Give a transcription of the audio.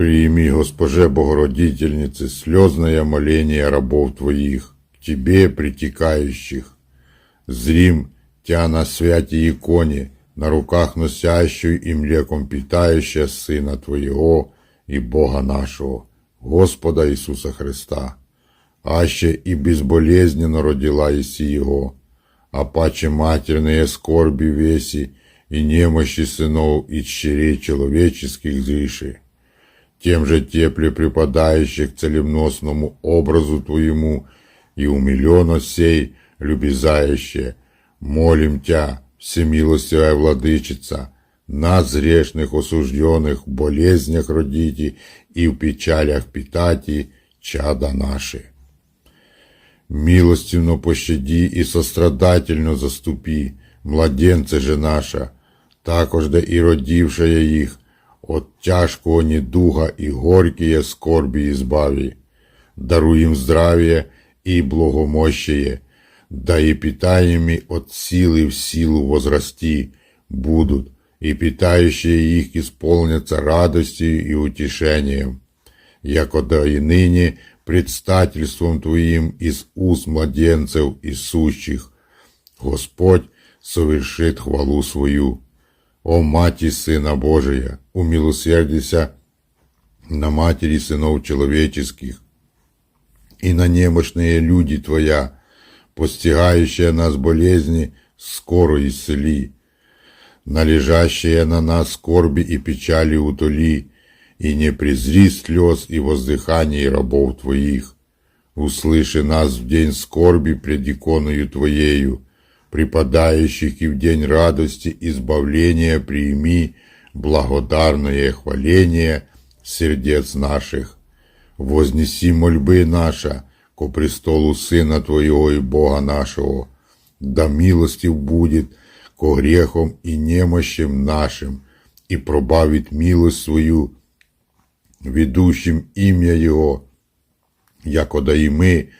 Прими, Госпоже Богородительнице, слезное моление рабов Твоих, к Тебе притекающих. Зрим Тя на святі иконе, на руках носящую и млеком питающая Сына Твоего и Бога нашего, Господа Иисуса Христа. Аще и безболезненно родила Иси Его, а паче матерные скорби веси и немощи сынов и черей человеческих зриши тем же тепле припадающих к целемносному образу Твоему, и умиленно сей, любезающее, молим Тя, всемилостивая Владычица, нас, грешных осужденных, в болезнях родите и в печалях питати, чада наши. Милостивно пощади и сострадательно заступи, младенце же наша, також да і родившая їх, от тяжкого недуга и горькие скорби избави. Даруй им здравие и благомощие, да и питаемыми от силы в силу возрасти будут, и питающие их исполнятся радостью и утешением, яко да и ныне предстательством Твоим из уст младенцев и сущих. Господь совершит хвалу свою. О Мати Сына Божия, умилосердися на матери сынов человеческих и на немощные люди Твоя, постигающие нас болезни, скоро исцели, на лежащие на нас скорби и печали утоли, и не презри слез и воздыханий рабов Твоих. Услыши нас в день скорби пред иконою Твоею, припадающих и в день радости избавления прими благодарное хваление сердец наших. Вознеси мольбы наша ко престолу Сына Твоего и Бога нашего, да милостив будет ко грехам и немощам нашим, и пробавит милость свою ведущим имя Его, якода и мы